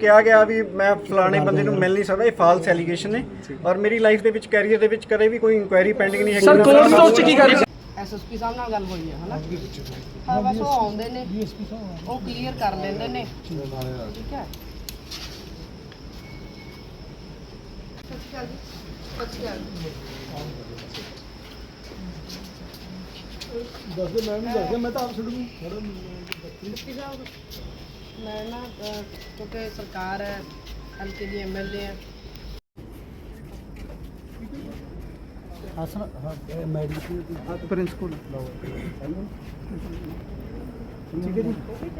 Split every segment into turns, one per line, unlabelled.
ਕਿਹਾ ਗਿਆ ਵੀ ਮੈਂ ਫਲਾਣੇ ਬੰਦੇ ਨੂੰ ਮਿਲ ਨਹੀਂ ਸਕਦਾ ਇਹ ਫਾਲਸ ਐਲੀਗੇਸ਼ਨ ਨੇ। ਔਰ ਮੇਰੀ ਲਾਈਫ ਦੇ ਵਿੱਚ ਕੈਰੀਅਰ ਦੇ ਵਿੱਚ ਕਦੇ ਵੀ ਕੋਈ ਇਨਕੁਆਇਰੀ ਪੈਂਡਿੰਗ ਨਹੀਂ ਹੈਗੀ।
ਸਰ ਕੋਲਡ ਸਟੋਰ ਚ ਕੀ ਰਹੇ?
ਐਸਐਸਪੀ ਸਾਹਿਬ ਨਾਲ ਗੱਲ ਹੋਈ ਹੈ ਹਨਾ? ਹਾਂ ਬਸ ਉਹ ਆਉਂਦੇ ਨੇ। ਉਹ ਕਲੀਅਰ ਕਰ ਲੈਂਦੇ ਨੇ। ਠੀਕ ਹੈ। ਸਤਿ ਸ਼੍ਰੀ ਅਕਾਲ ਜੀ ਸਤਿ ਸ਼੍ਰੀ ਅਕਾਲ
ਦੱਸਦੇ ਮੈਂ ਨਹੀਂ ਦੱਸਦੇ ਮੈਂ ਤਾਂ ਆਪ ਛੱਡ ਦੂੰ
ਡਿਪਟੀ ਸਾਹਿਬ ਮੈਂ ਨਾ ਅਹ, ਕਿਉਂਕਿ ਸਰਕਾਰ ਹੈ ਹਲਕੇ ਦੀ ਐਮਐਲਏ ਹੈ।
ਹਸਨ ਹਾਂ ਮੈਡੀਕਲ ਪ੍ਰਿੰਸੀਪਲ। ਠੀਕ ਹੈ ਜੀ।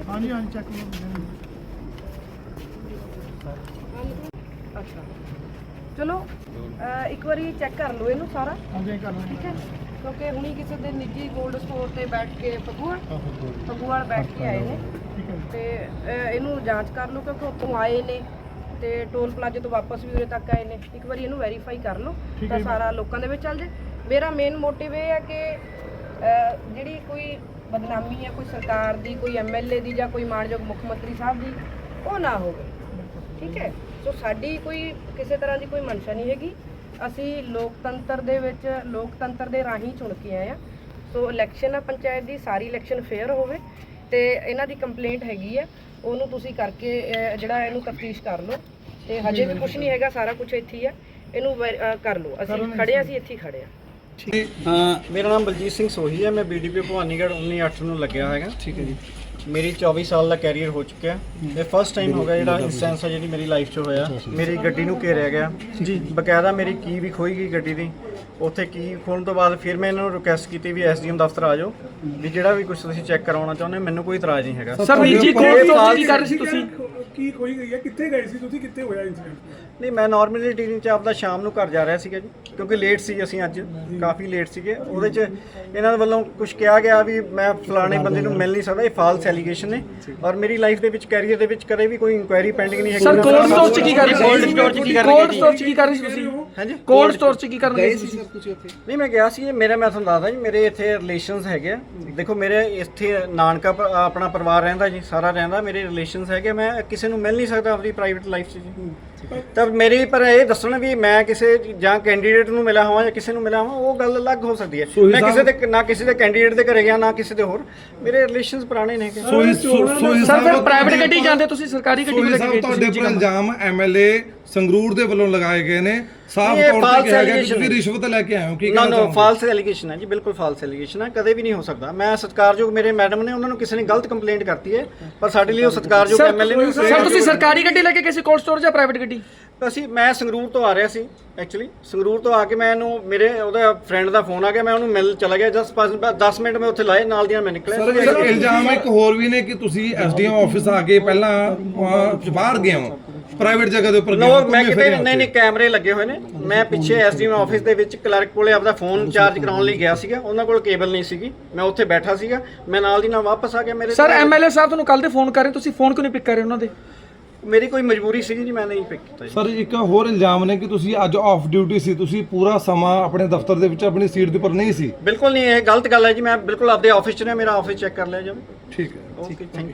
ਹਾਂਜੀ ਹਾਂਜੀ ਚੱਕ
ਅੱਛਾ। ਚਲੋ ਅਹ, ਇੱਕ ਵਾਰੀ ਚੈੱਕ ਕਰ ਲਓ ਇਹਨੂੰ ਸਾਰਾ।
ਹਾਂਜੀ ਕਰ ਲਓ।
ਠੀਕ ਹੈ? ਕਿਉਂਕਿ ਹੁਣੀ ਕਿਸੇ ਦੇ ਨਿੱਜੀ 골ਡ ਸਟੋਰ ਤੇ ਬੈਠ ਕੇ ਫਗੂਆ ਫਗੂਆਲ ਬੈਠ ਕੇ ਆਏ ਨੇ। ਤੇ ਅਹ, ਇਹਨੂੰ ਜਾਂਚ ਕਰ ਲਓ ਕਿਉਂਕਿ ਉੱਥੋਂ ਆਏ ਨੇ ਤੇ ਟੋਲ ਪਲਾਜ਼ੇ ਤੋਂ ਵਾਪਸ ਵੀ ਉਰੇ ਤੱਕ ਆਏ ਨੇ। ਇੱਕ ਵਾਰੀ ਇਹਨੂੰ ਵੈਰੀਫਾਈ ਕਰ ਲਓ ਤਾਂ। ਸਾਰਾ ਲੋਕਾਂ ਦੇ ਵਿੱਚ ਚੱਲ ਜੇ। ਮੇਰਾ ਮੇਨ ਮੋਟਿਵ ਇਹ ਹੈ ਕਿ ਅਹ, ਜਿਹੜੀ ਕੋਈ ਬਦਨਾਮੀ ਹੈ ਕੋਈ ਸਰਕਾਰ ਦੀ ਕੋਈ ਐਮਐਲਏ ਦੀ ਜਾਂ ਕੋਈ ਮਾਨਯੋਗ ਮੁੱਖ ਮੰਤਰੀ ਸਾਹਿਬ ਦੀ ਉਹ ਨਾ ਹੋਵੇ। ਠੀਕ ਹੈ? ਸੋ ਸਾਡੀ ਕੋਈ ਕਿਸੇ ਤਰ੍ਹਾਂ ਦੀ ਕੋਈ ਮਨਸ਼ਾ ਨਹੀਂ ਹੈਗੀ। ਅਸੀਂ ਲੋਕਤੰਤਰ ਦੇ ਵਿੱਚ ਲੋਕਤੰਤਰ ਦੇ ਰਾਹੀਂ ਚੁਣ ਕੇ ਆਏ ਆ ਸੋ ਇਲੈਕਸ਼ਨ ਆ ਪੰਚਾਇਤ ਦੀ ਸਾਰੀ ਇਲੈਕਸ਼ਨ ਫੇਅਰ ਹੋਵੇ। ਤੇ ਇਹਨਾਂ ਦੀ ਕੰਪਲੇਂਟ ਹੈਗੀ ਆ ਉਹਨੂੰ ਤੁਸੀਂ ਕਰਕੇ ਅਹ, ਜਿਹੜਾ ਇਹਨੂੰ ਤਫਤੀਸ਼ ਕਰ ਲਓ। ਤੇ ਹਜੇ ਵੀ ਕੁਝ ਨਹੀਂ ਹੈਗਾ ਸਾਰਾ ਕੁਝ ਇੱਥੇ ਹੀ ਆ। ਇਹਨੂੰ ਅਹ, ਕਰ ਲਓ। ਅਸੀਂ ਖੜੇ ਆ ਅਸੀਂ ਇੱਥੇ ਹੀ ਖੜੇ ਆ।
ਮੇਰਾ ਨਾਮ ਬਲਜੀਤ ਸਿੰਘ ਸੋਹੀ ਹੈ ਮੈਂ ਬੀਡੀਪੀ ਭਵਾਨੀਗੜ੍ਹ 19 ਨੂੰ ਲੱਗਿਆ ਹੈਗਾ। ਠੀਕ ਹੈ ਜੀ। ਮੇਰੀ 24 ਸਾਲ ਦਾ ਕੈਰੀਅਰ ਹੋ ਚੁੱਕਿਆ। ਇਹ ਫਸਟ ਟਾਈਮ ਹੋ ਗਿਆ ਜਿਹੜਾ ਇੰਸਟੈਂਸ ਹੈ ਜਿਹੜੀ ਮੇਰੀ ਲਾਈਫ 'ਚ ਹੋਇਆ। ਮੇਰੀ ਗੱਡੀ ਨੂੰ ਘੇਰਿਆ ਗਿਆ। ਜੀ। ਬਕਾਇਦਾ ਮੇਰੀ ਕੀ ਵੀ ਖੋਈ ਗਈ ਗੱਡੀ ਦੀ। ਉੱਥੇ ਕੀ ਖੋਣ ਤੋਂ ਬਾਅਦ ਫਿਰ ਮੈਂ ਇਹਨਾਂ ਨੂੰ ਰਿਕੁਐਸਟ ਕੀਤੀ ਵੀ ਐਸਡੀਐਮ ਦਫ਼ਤਰ ਆ ਜਾਓ ਵੀ ਜਿਹੜਾ ਵੀ ਕੁਝ ਤੁਸੀਂ ਚੈੱਕ ਕਰਾਉਣਾ ਚਾਹੁੰਦੇ ਹੋ, ਮੈਨੂੰ ਕੋਈ ਇਤਰਾਜ਼ ਨਹੀਂ ਹੈਗਾ।
ਸਰ ਵੀਰ ਜੀ ਸਟੋਰ ਚ ਕੀ ਕਰ ਰਹੇ ਸੀ ਤੁਸੀਂ?
ਕੀ ਕੋਈ ਗਈ ਹੈ? ਕਿੱਥੇ ਗਏ ਸੀ ਤੁਸੀਂ? ਕਿੱਥੇ ਹੋਇਆ ਇਨਸੀਡੈਂਟ
ਨਹੀਂ ਮੈਂ ਨਾਰਮਲੀ ਟੀਨ ਚ ਆਪਦਾ ਸ਼ਾਮ ਨੂੰ ਘਰ ਜਾ ਰਿਹਾ ਸੀਗਾ ਜੀ ਕਿਉਂਕਿ ਲੇਟ ਸੀ ਅਸੀਂ ਅੱਜ ਕਾਫੀ ਲੇਟ ਸੀਗੇ। ਉਹਦੇ ਚ ਇਹਨਾਂ ਦੇ ਵੱਲੋਂ ਕੁਝ ਕਿਹਾ ਗਿਆ ਵੀ ਮੈਂ ਫਲਾਣੇ ਬੰਦੇ ਨੂੰ ਮਿਲ ਨਹੀਂ ਸਕਦਾ ਇਹ ਫਾਲਸ ਐਲੀਗੇਸ਼ਨ ਨੇ। ਔਰ ਮੇਰੀ ਲਾਈਫ ਦੇ ਵਿੱਚ ਕੈਰੀਅਰ ਦੇ ਵਿੱਚ ਕਦੇ ਵੀ ਕੋਈ ਇਨਕੁਆਇਰੀ ਪੈਂਡਿੰਗ ਨਹੀਂ ਹੈਗੀ।
ਸਰ ਕੋਲਡ ਸਟੋਰ ਚ ਕੀ ਕਰ ਰਹੇ ਸੀ? ਕੋਲਡ ਸਟੋਰ ਚ ਕੀ ਕਰ ਰਹੇ ਕੋਲਡ ਸਟੋਰ ਚ ਕੀ ਕਰ ਰਹੇ ਸੀ ਤੁਸੀਂ?
ਹਾਂਜੀ?
ਕੋਲਡ ਸਟੋਰ ਚ ਕੀ ਕਰਨ ਗਏ ਸੀ
ਨਹੀਂ ਮੈਂ ਗਿਆ ਸੀ ਮੇਰੇ ਮੈਂ ਤੁਹਾਨੂੰ ਦੱਸਦਾ ਜੀ ਮੇਰੇ ਇੱਥੇ ਰਿਲੇਸ਼ਨਸ ਹੈਗੇ ਆ। ਦੇਖੋ ਮੇਰੇ ਇੱਥੇ ਨਾਨਕਾ ਆਪਣਾ ਪਰਿਵਾਰ ਰਹਿੰਦਾ ਜੀ ਸਾਰਾ ਰਹਿੰਦਾ ਮੇਰੇ ਰਿਲੇਸ਼ਨਸ ਹੈਗੇ ਮੈਂ ਕਿਸੇ ਨੂੰ ਮਿਲ ਨਹੀਂ ਸਕਦਾ ਆਪਣੀ ਪ੍ਰਾਈਵੇਟ ਲਾਈਫ 'ਚ ਜੀ। ਤਾਂ ਮੇਰੀ ਪਰ ਇਹ ਦੱਸਣ ਵੀ ਮੈਂ ਕਿਸੇ ਜਾਂ ਕੈਂਡੀਡੇਟ ਨੂੰ ਮਿਲਿਆ ਹੋਵਾਂ ਜਾਂ ਕਿਸੇ ਨੂੰ ਮਿਲਿਆ ਹੋਵਾਂ ਉਹ ਗੱਲ ਅਲੱਗ ਹੋ ਸਕਦੀ ਹੈ। ਮੈਂ ਕਿਸੇ ਦੇ ਨਾ ਕਿਸੇ ਦੇ ਕੈਂਡੀਡੇਟ ਦੇ ਘਰੇ ਗਿਆ ਨਾ ਕਿਸੇ ਦੇ ਹੋਰ। ਮੇਰੇ ਰਿਲੇਸ਼ਨਸ ਪੁਰਾਣੇ ਨੇ ਹੈਗੇ।
ਸੋਹੀ ਸੋਹੀ
ਸਰ ਫਿਰ ਪ੍ਰਾਈਵੇਟ ਗੱਡੀ ਜਾਂਦੇ ਤੁਸੀਂ ਸਰਕਾਰੀ ਗੱਡੀ
ਸੋਹੀ
ਲੈ ਕੇ
ਸਾਹਿਬ
ਗਏ
ਤੁਹਾਡੇ
ਤੁਸੀਂ
ਉੱਪਰ ਇਲਜ਼ਾਮ ਐਮਐਲਏ ਸੰਗਰੂਰ ਦੇ ਵੱਲੋਂ ਲਗਾਏ ਗਏ ਨੇ। ਸਾਫ਼
ਇਹ
ਤੌਰ ਤੇ
false
ਕਿਹਾ ਗਿਆ ਕਿ
allegation
ਤੁਸੀਂ
ਹੈ।
ਰਿਸ਼ਵਤ ਲੈ ਕੇ ਆਏ ਹੋ ਕੀ
ਨਾ
ਕਹਿਣਾ
ਨਾ
ਚਾਹੋਗੇ?
ਫਾਲਸ ਐਲੀਗੇਸ਼ਨ ਹੈ ਜੀ ਬਿਲਕੁਲ ਫਾਲਸ ਐਲੀਗੇਸ਼ਨ ਹੈ ਕਦੇ ਵੀ ਨਹੀਂ ਹੋ ਸਕਦਾ ਮੈਂ ਸਤਿਕਾਰਯੋਗ ਮੇਰੇ ਮੈਡਮ ਨੇ ਉਹਨਾਂ ਨੂੰ ਕਿਸੇ ਨੇ ਗਲਤ ਕੰਪਲੇਂਟ ਕਰਤੀ ਹੈ ਪਰ ਸਾਡੇ ਲਈ ਉਹ ਸਤਿਕਾਰਯੋਗ ਐਮਐਲਏ ਨੇ
ਸਰ ਤੁਸੀਂ ਸਰਕਾਰੀ ਗੱਡੀ ਲੈ ਕੇ ਗਏ ਸੀ ਕੋਲਡ ਸਟੋਰ ਜਾਂ ਪ੍ਰਾਈਵੇਟ ਗੱਡੀ
ਅਸੀਂ ਮੈਂ ਸੰਗਰੂਰ ਤੋਂ ਆ ਰਿਹਾ ਸੀ ਐਕਚੁਅਲੀ ਸੰਗਰੂਰ ਤੋਂ ਆ ਕੇ ਮੈਂ ਇਹਨੂੰ ਮੇਰੇ ਉਹਦਾ ਫਰੈਂਡ ਦਾ ਫੋਨ ਆ ਗਿਆ ਮੈਂ ਉਹਨੂੰ ਮਿਲ ਚਲਾ ਗਿਆ ਜਸਟ 10 ਮਿੰਟ ਮੈਂ ਉੱਥੇ ਲਾਏ ਨਾਲ ਦੀਆਂ ਮੈਂ ਨਿਕਲਿਆ।
ਸਰ ਸਰ ਇਲਜ਼ਾਮ ਇੱਕ ਹੋਰ ਵੀ ਨੇ ਕਿ ਤੁਸੀਂ ਐਸਡੀਐਮ ਆਫਿਸ ਆ ਕੇ ਪਹਿਲਾਂ ਬਾਹਰ ਗਏ ਹੋ। ਪ੍ਰਾਈਵੇਟ ਜਗ੍ਹਾ ਦੇ ਉੱਪਰ ਗਏ
ਮੈਂ ਕਿਤੇ ਨਹੀਂ ਨਹੀਂ ਕੈਮਰੇ ਲੱਗੇ ਹੋਏ ਨੇ। ਮੈਂ ਪਿੱਛੇ ਐਸਡੀਐਮ ਆਫਿਸ ਦੇ ਵਿੱਚ ਕਲਰਕ ਕੋਲੇ ਆਪਦਾ ਫੋਨ ਚਾਰਜ ਕਰਾਉਣ ਲਈ ਗਿਆ ਸੀਗਾ। ਉਹਨਾਂ ਕੋਲ ਕੇਬਲ ਨਹੀਂ ਸੀਗੀ। ਮੈਂ ਉੱਥੇ ਬੈਠਾ ਸੀਗਾ। ਮੈਂ ਨਾਲ ਦੀ ਨਾਲ ਵਾਪਸ ਆ ਗਿਆ ਮੇਰੇ
ਸਰ ਐਮਐਲਏ ਸਾਹਿਬ ਤੁਹਾਨੂੰ ਕੱਲ ਦੇ ਫੋਨ ਕਰ ਰਹੇ ਤੁਸੀਂ ਫੋਨ ਕਿਉਂ ਨਹੀਂ ਪਿਕ ਕਰ ਰਹੇ ਉਹਨਾਂ ਦੇ?
ਮੇਰੀ ਕੋਈ ਮਜਬੂਰੀ ਸੀਗੀ ਜੀ ਮੈਂ ਨਹੀਂ ਪਿਕ ਕੀਤਾ ਜੀ।
ਸਰ ਇੱਕ ਹੋਰ ਇਲਜ਼ਾਮ ਨੇ ਕਿ ਤੁਸੀਂ ਅੱਜ ਆਫ ਡਿਊਟੀ ਸੀ ਤੁਸੀਂ ਪੂਰਾ ਸਮਾਂ ਆਪਣੇ ਦਫ਼ਤਰ ਦੇ ਵਿੱਚ ਆਪਣੀ ਸੀਟ ਦੇ ਉੱਪਰ ਨਹੀਂ ਸੀ।
ਬਿਲਕੁਲ ਨਹੀਂ ਇਹ ਗਲਤ ਗੱਲ ਹੈ ਜੀ ਮੈਂ ਬਿਲਕੁਲ ਆਪਦੇ ਆਫਿਸ 'ਚ ਨੇ ਮੇਰਾ ਆਫਿਸ ਚੈੱਕ ਕਰ ਲਿਆ ਜਾਵੇ।
ਠੀਕ ਹੈ
ਓਕੇ ਥੈਂਕ ਯੂ